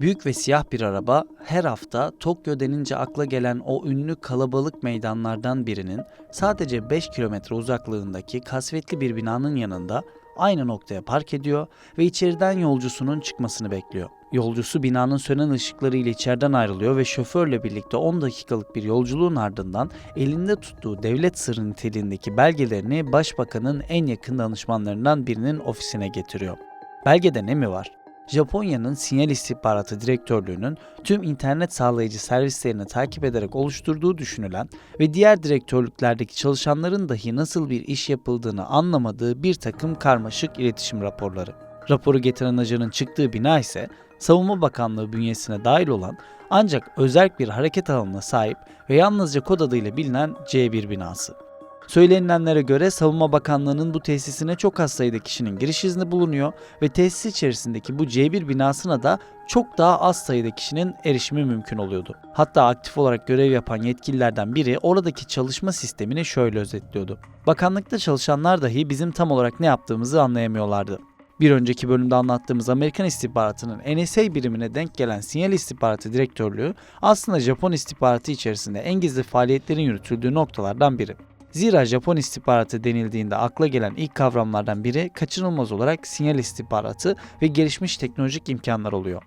Büyük ve siyah bir araba her hafta Tokyo denince akla gelen o ünlü kalabalık meydanlardan birinin sadece 5 kilometre uzaklığındaki kasvetli bir binanın yanında aynı noktaya park ediyor ve içeriden yolcusunun çıkmasını bekliyor. Yolcusu binanın sönen ışıkları ile içeriden ayrılıyor ve şoförle birlikte 10 dakikalık bir yolculuğun ardından elinde tuttuğu devlet sırrı niteliğindeki belgelerini başbakanın en yakın danışmanlarından birinin ofisine getiriyor. Belgede ne mi var? Japonya'nın Sinyal İstihbaratı Direktörlüğü'nün tüm internet sağlayıcı servislerini takip ederek oluşturduğu düşünülen ve diğer direktörlüklerdeki çalışanların dahi nasıl bir iş yapıldığını anlamadığı bir takım karmaşık iletişim raporları. Raporu getiren ajanın çıktığı bina ise Savunma Bakanlığı bünyesine dahil olan ancak özel bir hareket alanına sahip ve yalnızca kod adıyla bilinen C1 binası. Söylenilenlere göre Savunma Bakanlığı'nın bu tesisine çok az sayıda kişinin giriş izni bulunuyor ve tesis içerisindeki bu C1 binasına da çok daha az sayıda kişinin erişimi mümkün oluyordu. Hatta aktif olarak görev yapan yetkililerden biri oradaki çalışma sistemini şöyle özetliyordu. Bakanlıkta çalışanlar dahi bizim tam olarak ne yaptığımızı anlayamıyorlardı. Bir önceki bölümde anlattığımız Amerikan istihbaratının NSA birimine denk gelen Sinyal İstihbaratı Direktörlüğü aslında Japon istihbaratı içerisinde en gizli faaliyetlerin yürütüldüğü noktalardan biri. Zira Japon istihbaratı denildiğinde akla gelen ilk kavramlardan biri kaçınılmaz olarak sinyal istihbaratı ve gelişmiş teknolojik imkanlar oluyor.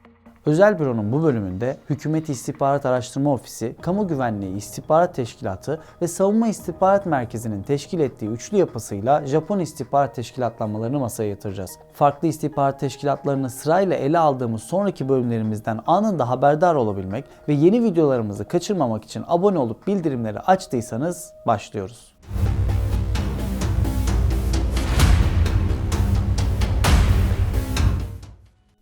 Özel Büro'nun bu bölümünde Hükümet İstihbarat Araştırma Ofisi, Kamu Güvenliği İstihbarat Teşkilatı ve Savunma İstihbarat Merkezi'nin teşkil ettiği üçlü yapısıyla Japon istihbarat teşkilatlanmalarını masaya yatıracağız. Farklı istihbarat teşkilatlarını sırayla ele aldığımız sonraki bölümlerimizden anında haberdar olabilmek ve yeni videolarımızı kaçırmamak için abone olup bildirimleri açtıysanız başlıyoruz.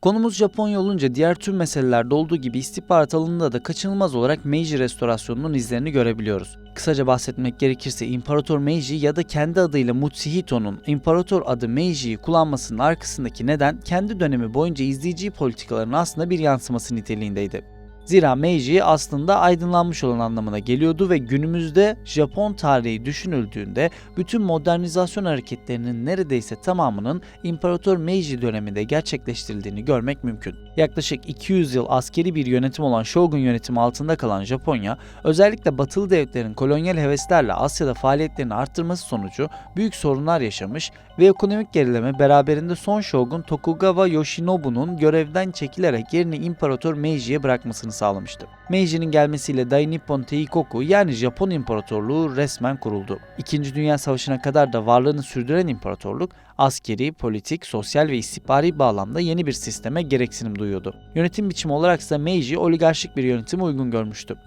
Konumuz Japonya olunca diğer tüm meselelerde olduğu gibi istihbarat alanında da kaçınılmaz olarak Meiji restorasyonunun izlerini görebiliyoruz. Kısaca bahsetmek gerekirse İmparator Meiji ya da kendi adıyla Mutsuhito'nun İmparator adı Meiji'yi kullanmasının arkasındaki neden kendi dönemi boyunca izleyiciyi politikaların aslında bir yansıması niteliğindeydi. Zira Meiji aslında aydınlanmış olan anlamına geliyordu ve günümüzde Japon tarihi düşünüldüğünde bütün modernizasyon hareketlerinin neredeyse tamamının İmparator Meiji döneminde gerçekleştirildiğini görmek mümkün. Yaklaşık 200 yıl askeri bir yönetim olan Shogun yönetimi altında kalan Japonya, özellikle batılı devletlerin kolonyal heveslerle Asya'da faaliyetlerini arttırması sonucu büyük sorunlar yaşamış ve ekonomik gerileme beraberinde son Shogun Tokugawa Yoshinobu'nun görevden çekilerek yerini İmparator Meiji'ye bırakmasını sağlamıştı. Meiji'nin gelmesiyle Dai Nippon Teikoku yani Japon İmparatorluğu resmen kuruldu. İkinci Dünya Savaşı'na kadar da varlığını sürdüren imparatorluk askeri, politik, sosyal ve istihbari bağlamda yeni bir sisteme gereksinim duyuyordu. Yönetim biçimi olarak ise Meiji oligarşik bir yönetime uygun görmüştü.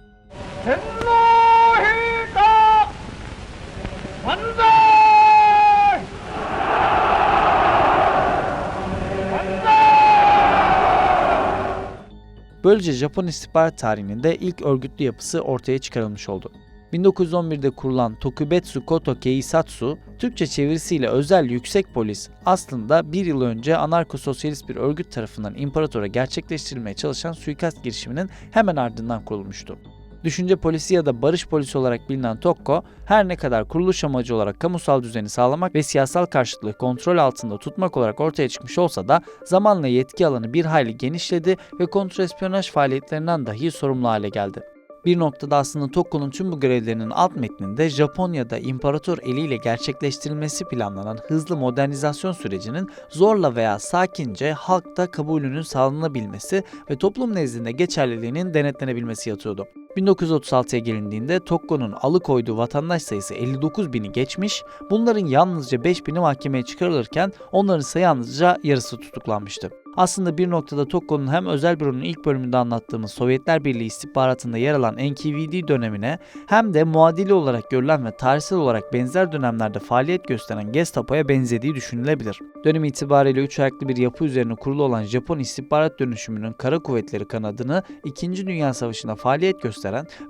Böylece Japon istihbarat tarihinin de ilk örgütlü yapısı ortaya çıkarılmış oldu. 1911'de kurulan Tokubetsu Koto Keisatsu, Türkçe çevirisiyle özel yüksek polis aslında bir yıl önce anarko-sosyalist bir örgüt tarafından imparatora gerçekleştirilmeye çalışan suikast girişiminin hemen ardından kurulmuştu. Düşünce polisi ya da barış polisi olarak bilinen TOKKO, her ne kadar kuruluş amacı olarak kamusal düzeni sağlamak ve siyasal karşıtlığı kontrol altında tutmak olarak ortaya çıkmış olsa da zamanla yetki alanı bir hayli genişledi ve kontrespiyonaj faaliyetlerinden dahi sorumlu hale geldi. Bir noktada aslında Tokko'nun tüm bu görevlerinin alt metninde Japonya'da imparator eliyle gerçekleştirilmesi planlanan hızlı modernizasyon sürecinin zorla veya sakince halkta kabulünün sağlanabilmesi ve toplum nezdinde geçerliliğinin denetlenebilmesi yatıyordu. 1936'ya gelindiğinde Tokko'nun alıkoyduğu vatandaş sayısı 59 bini geçmiş, bunların yalnızca 5 bini mahkemeye çıkarılırken onların ise yalnızca yarısı tutuklanmıştı. Aslında bir noktada Tokko'nun hem özel büronun ilk bölümünde anlattığımız Sovyetler Birliği istihbaratında yer alan NKVD dönemine hem de muadili olarak görülen ve tarihsel olarak benzer dönemlerde faaliyet gösteren Gestapo'ya benzediği düşünülebilir. Dönem itibariyle üç ayaklı bir yapı üzerine kurulu olan Japon istihbarat dönüşümünün kara kuvvetleri kanadını 2. Dünya Savaşı'nda faaliyet gösteren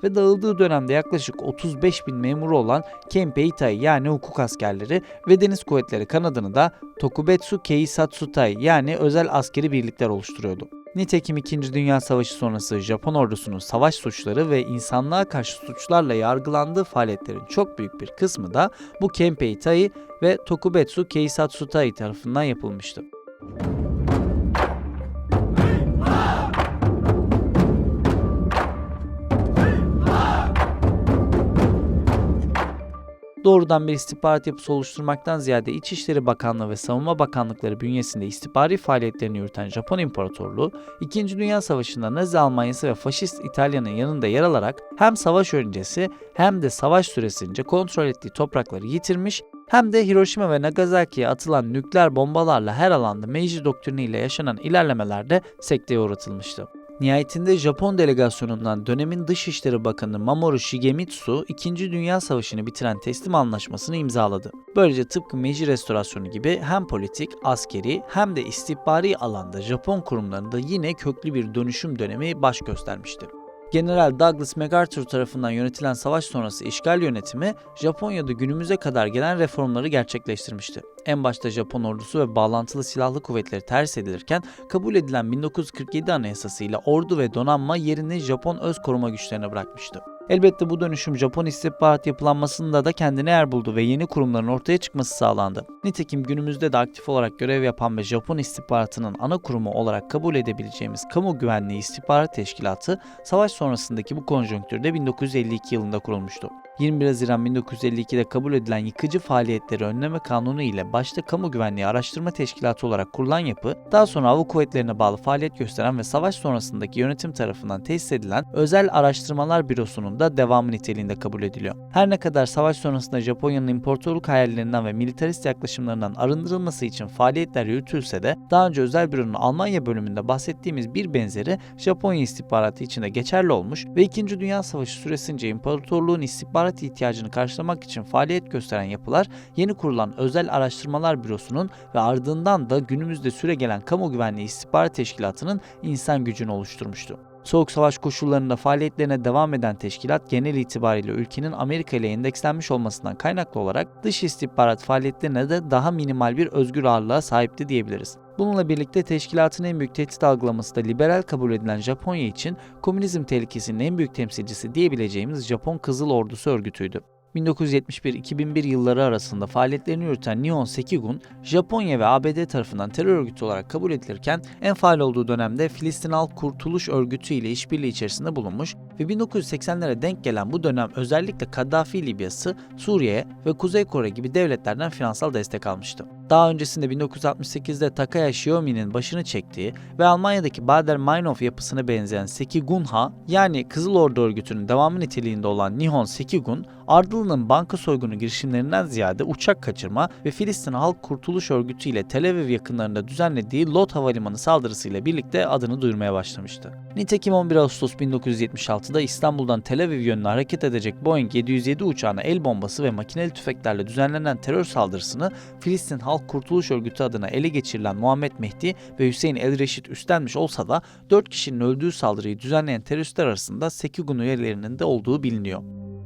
ve dağıldığı dönemde yaklaşık 35 bin memuru olan Kempeitai yani hukuk askerleri ve deniz kuvvetleri kanadını da Tokubetsu Keisatsutai yani özel askeri birlikler oluşturuyordu. Nitekim 2. Dünya Savaşı sonrası Japon ordusunun savaş suçları ve insanlığa karşı suçlarla yargılandığı faaliyetlerin çok büyük bir kısmı da bu Kempeitai ve Tokubetsu Keisatsutai tarafından yapılmıştı. Doğrudan bir istihbarat yapısı oluşturmaktan ziyade İçişleri Bakanlığı ve Savunma Bakanlıkları bünyesinde istihbari faaliyetlerini yürüten Japon İmparatorluğu, İkinci Dünya Savaşı'nda Nazi Almanyası ve Faşist İtalya'nın yanında yer alarak hem savaş öncesi hem de savaş süresince kontrol ettiği toprakları yitirmiş hem de Hiroşima ve Nagasaki'ye atılan nükleer bombalarla her alanda Meiji doktrini ile yaşanan ilerlemelerde sekteye uğratılmıştı. Nihayetinde Japon delegasyonundan dönemin Dışişleri Bakanı Mamoru Shigemitsu, 2. Dünya Savaşı'nı bitiren teslim anlaşmasını imzaladı. Böylece tıpkı Meiji restorasyonu gibi hem politik, askeri hem de istihbari alanda Japon kurumlarında yine köklü bir dönüşüm dönemi baş göstermişti. General Douglas MacArthur tarafından yönetilen savaş sonrası işgal yönetimi Japonya'da günümüze kadar gelen reformları gerçekleştirmişti. En başta Japon ordusu ve bağlantılı silahlı kuvvetleri ters edilirken kabul edilen 1947 Anayasası ile ordu ve donanma yerini Japon öz koruma güçlerine bırakmıştı. Elbette bu dönüşüm Japon istihbarat yapılanmasında da kendine yer buldu ve yeni kurumların ortaya çıkması sağlandı. Nitekim günümüzde de aktif olarak görev yapan ve Japon istihbaratının ana kurumu olarak kabul edebileceğimiz Kamu Güvenliği İstihbarat Teşkilatı savaş sonrasındaki bu konjonktürde 1952 yılında kurulmuştu. 21 Haziran 1952'de kabul edilen yıkıcı faaliyetleri önleme kanunu ile başta Kamu Güvenliği Araştırma Teşkilatı olarak kurulan yapı, daha sonra hava kuvvetlerine bağlı faaliyet gösteren ve savaş sonrasındaki yönetim tarafından tesis edilen Özel Araştırmalar Bürosu'nun da devamı niteliğinde kabul ediliyor. Her ne kadar savaş sonrasında Japonya'nın imparatorluk hayallerinden ve militarist yaklaşımlarından arındırılması için faaliyetler yürütülse de daha önce özel büronun Almanya bölümünde bahsettiğimiz bir benzeri Japonya istihbaratı içinde geçerli olmuş ve 2. Dünya Savaşı süresince imparatorluğun istihbarat ihtiyacını karşılamak için faaliyet gösteren yapılar yeni kurulan Özel Araştırmalar Bürosu'nun ve ardından da günümüzde süre gelen Kamu Güvenliği İstihbarat Teşkilatı'nın insan gücünü oluşturmuştu. Soğuk savaş koşullarında faaliyetlerine devam eden teşkilat genel itibariyle ülkenin Amerika ile endekslenmiş olmasından kaynaklı olarak dış istihbarat faaliyetlerine de daha minimal bir özgür ağırlığa sahipti diyebiliriz. Bununla birlikte teşkilatın en büyük tehdit algılaması da liberal kabul edilen Japonya için komünizm tehlikesinin en büyük temsilcisi diyebileceğimiz Japon Kızıl Ordusu örgütüydü. 1971-2001 yılları arasında faaliyetlerini yürüten Nihon Sekigun, Japonya ve ABD tarafından terör örgütü olarak kabul edilirken en faal olduğu dönemde Filistin Halk Kurtuluş Örgütü ile işbirliği içerisinde bulunmuş ve 1980'lere denk gelen bu dönem özellikle Kaddafi Libyası, Suriye ve Kuzey Kore gibi devletlerden finansal destek almıştı. Daha öncesinde 1968'de Takaya Shiomi'nin başını çektiği ve Almanya'daki Baader-Meinhof yapısına benzeyen Sekigunha yani Kızıl Ordu örgütünün devamı niteliğinde olan Nihon Sekigun, ardılının banka soygunu girişimlerinden ziyade uçak kaçırma ve Filistin Halk Kurtuluş Örgütü ile Tel Aviv yakınlarında düzenlediği Lot Havalimanı saldırısıyla birlikte adını duyurmaya başlamıştı. Nitekim 11 Ağustos 1976'da İstanbul'dan Tel Aviv yönüne hareket edecek Boeing 707 uçağına el bombası ve makineli tüfeklerle düzenlenen terör saldırısını Filistin Halk Kurtuluş Örgütü adına ele geçirilen Muhammed Mehdi ve Hüseyin El Reşit üstlenmiş olsa da 4 kişinin öldüğü saldırıyı düzenleyen teröristler arasında Sekigun üyelerinin de olduğu biliniyor.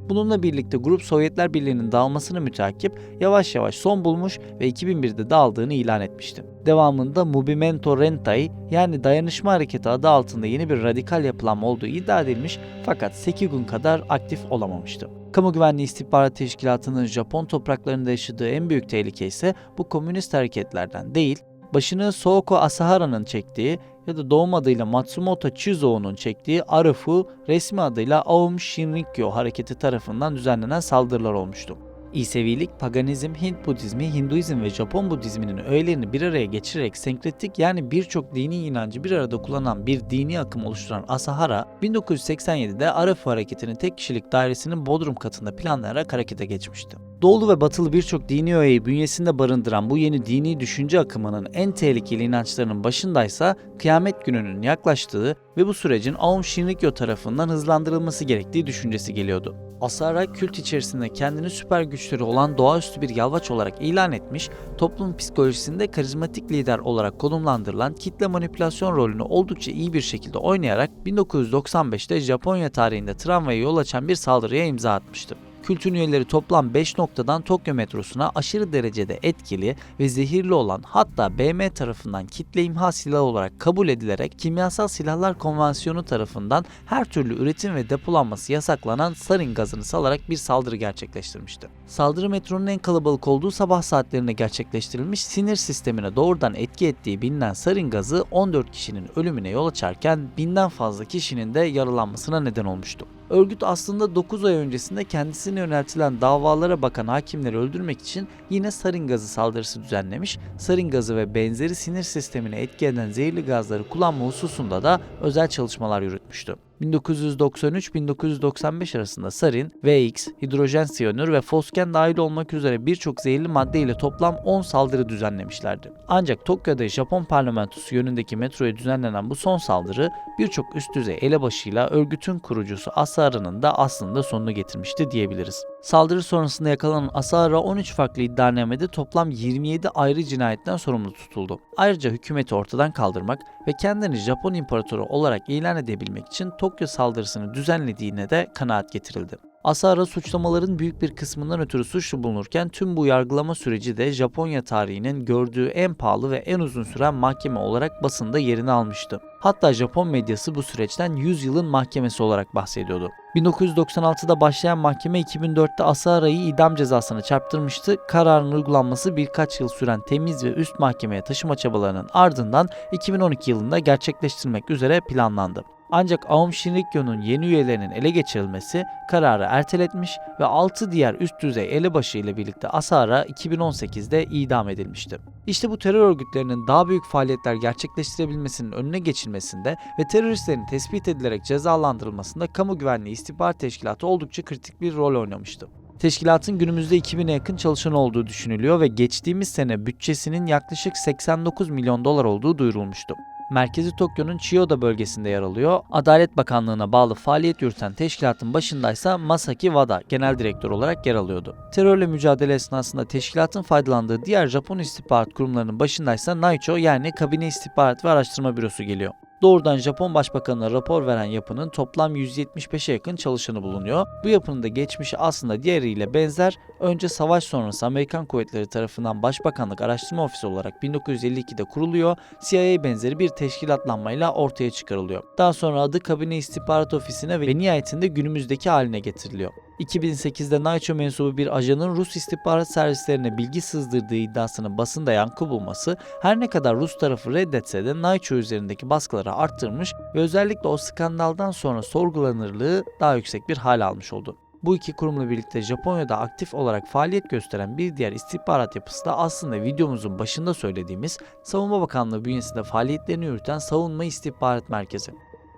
Bununla birlikte grup Sovyetler Birliği'nin dağılmasını mütakip yavaş yavaş son bulmuş ve 2001'de dağıldığını ilan etmişti. Devamında Movimento Rentai yani Dayanışma Hareketi adı altında yeni bir radikal yapılanma olduğu iddia edilmiş fakat Sekigun kadar aktif olamamıştı. Kamu Güvenliği İstihbarat Teşkilatı'nın Japon topraklarında yaşadığı en büyük tehlike ise bu komünist hareketlerden değil, başını Sooko Asahara'nın çektiği ya da doğum adıyla Matsumoto Chizou'nun çektiği Arafu, resmi adıyla Aum Shinrikyo hareketi tarafından düzenlenen saldırılar olmuştu. İsevilik, paganizm, Hint Budizmi, Hinduizm ve Japon Budizminin öğelerini bir araya geçirerek senkretik yani birçok dini inancı bir arada kullanan bir dini akım oluşturan Asahara, 1987'de Arafu hareketinin tek kişilik dairesinin Bodrum katında planlayarak harekete geçmişti. Doğulu ve batılı birçok dini öğeyi bünyesinde barındıran bu yeni dini düşünce akımının en tehlikeli inançlarının başındaysa kıyamet gününün yaklaştığı ve bu sürecin Aum Shinrikyo tarafından hızlandırılması gerektiği düşüncesi geliyordu. Asara kült içerisinde kendini süper güçleri olan doğaüstü bir yalvaç olarak ilan etmiş, toplum psikolojisinde karizmatik lider olarak konumlandırılan kitle manipülasyon rolünü oldukça iyi bir şekilde oynayarak 1995'te Japonya tarihinde tramvaya yol açan bir saldırıya imza atmıştı. Kültün üyeleri toplam 5 noktadan Tokyo metrosuna aşırı derecede etkili ve zehirli olan hatta BM tarafından kitle imha silahı olarak kabul edilerek Kimyasal Silahlar Konvansiyonu tarafından her türlü üretim ve depolanması yasaklanan sarin gazını salarak bir saldırı gerçekleştirmişti. Saldırı metronun en kalabalık olduğu sabah saatlerinde gerçekleştirilmiş sinir sistemine doğrudan etki ettiği bilinen sarin gazı 14 kişinin ölümüne yol açarken binden fazla kişinin de yaralanmasına neden olmuştu. Örgüt aslında 9 ay öncesinde kendisine yöneltilen davalara bakan hakimleri öldürmek için yine sarin gazı saldırısı düzenlemiş, sarin gazı ve benzeri sinir sistemine etki eden zehirli gazları kullanma hususunda da özel çalışmalar yürütmüştü. 1993-1995 arasında sarin, VX, hidrojen siyanür ve fosgen dahil olmak üzere birçok zehirli madde ile toplam 10 saldırı düzenlemişlerdi. Ancak Tokyo'da Japon parlamentosu yönündeki metroya düzenlenen bu son saldırı birçok üst düzey elebaşıyla örgütün kurucusu Asara'nın da aslında sonunu getirmişti diyebiliriz. Saldırı sonrasında yakalanan Asara 13 farklı iddianamede toplam 27 ayrı cinayetten sorumlu tutuldu. Ayrıca hükümeti ortadan kaldırmak ve kendini Japon imparatoru olarak ilan edebilmek için Tokyo saldırısını düzenlediğine de kanaat getirildi. Asara suçlamaların büyük bir kısmından ötürü suçlu bulunurken tüm bu yargılama süreci de Japonya tarihinin gördüğü en pahalı ve en uzun süren mahkeme olarak basında yerini almıştı. Hatta Japon medyası bu süreçten 100 yılın mahkemesi olarak bahsediyordu. 1996'da başlayan mahkeme 2004'te Asara'yı idam cezasına çarptırmıştı. Kararın uygulanması birkaç yıl süren temiz ve üst mahkemeye taşıma çabalarının ardından 2012 yılında gerçekleştirmek üzere planlandı. Ancak Aum Shinrikyo'nun yeni üyelerinin ele geçirilmesi kararı erteletmiş ve 6 diğer üst düzey elebaşı ile birlikte Asara 2018'de idam edilmişti. İşte bu terör örgütlerinin daha büyük faaliyetler gerçekleştirebilmesinin önüne geçilmesinde ve teröristlerin tespit edilerek cezalandırılmasında Kamu Güvenliği İstihbarat Teşkilatı oldukça kritik bir rol oynamıştı. Teşkilatın günümüzde 2000'e yakın çalışanı olduğu düşünülüyor ve geçtiğimiz sene bütçesinin yaklaşık 89 milyon dolar olduğu duyurulmuştu. Merkezi Tokyo'nun Chiyoda bölgesinde yer alıyor. Adalet Bakanlığı'na bağlı faaliyet yürüten teşkilatın başındaysa Masaki Wada genel direktör olarak yer alıyordu. Terörle mücadele esnasında teşkilatın faydalandığı diğer Japon istihbarat kurumlarının başındaysa Naicho yani Kabine İstihbarat ve Araştırma Bürosu geliyor. Doğrudan Japon Başbakanı'na rapor veren yapının toplam 175'e yakın çalışanı bulunuyor. Bu yapının da geçmişi aslında diğeriyle benzer. Önce savaş sonrası Amerikan kuvvetleri tarafından Başbakanlık Araştırma Ofisi olarak 1952'de kuruluyor. CIA benzeri bir teşkilatlanmayla ortaya çıkarılıyor. Daha sonra adı Kabine İstihbarat Ofisi'ne ve nihayetinde günümüzdeki haline getiriliyor. 2008'de Naicho mensubu bir ajanın Rus istihbarat servislerine bilgi sızdırdığı iddiasının basında yankı bulması her ne kadar Rus tarafı reddetse de Naicho üzerindeki baskıları arttırmış ve özellikle o skandaldan sonra sorgulanırlığı daha yüksek bir hal almış oldu. Bu iki kurumla birlikte Japonya'da aktif olarak faaliyet gösteren bir diğer istihbarat yapısı da aslında videomuzun başında söylediğimiz Savunma Bakanlığı bünyesinde faaliyetlerini yürüten Savunma İstihbarat Merkezi.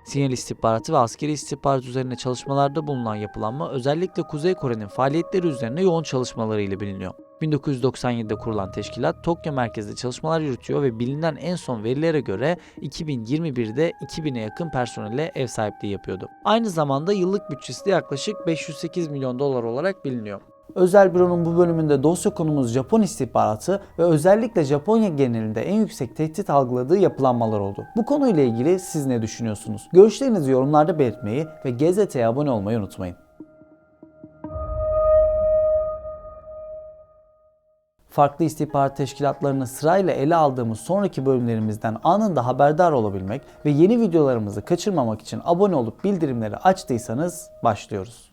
Sinyal istihbaratı ve askeri istihbarat üzerine çalışmalarda bulunan yapılanma özellikle Kuzey Kore'nin faaliyetleri üzerine yoğun çalışmaları ile biliniyor. 1997'de kurulan teşkilat Tokyo merkezde çalışmalar yürütüyor ve bilinen en son verilere göre 2021'de 2000'e yakın personele ev sahipliği yapıyordu. Aynı zamanda yıllık bütçesi de yaklaşık 508 milyon dolar olarak biliniyor. Özel Büro'nun bu bölümünde dosya konumuz Japon istihbaratı ve özellikle Japonya genelinde en yüksek tehdit algıladığı yapılanmalar oldu. Bu konuyla ilgili siz ne düşünüyorsunuz? Görüşlerinizi yorumlarda belirtmeyi ve GZT'ye abone olmayı unutmayın. farklı istihbarat teşkilatlarını sırayla ele aldığımız sonraki bölümlerimizden anında haberdar olabilmek ve yeni videolarımızı kaçırmamak için abone olup bildirimleri açtıysanız başlıyoruz.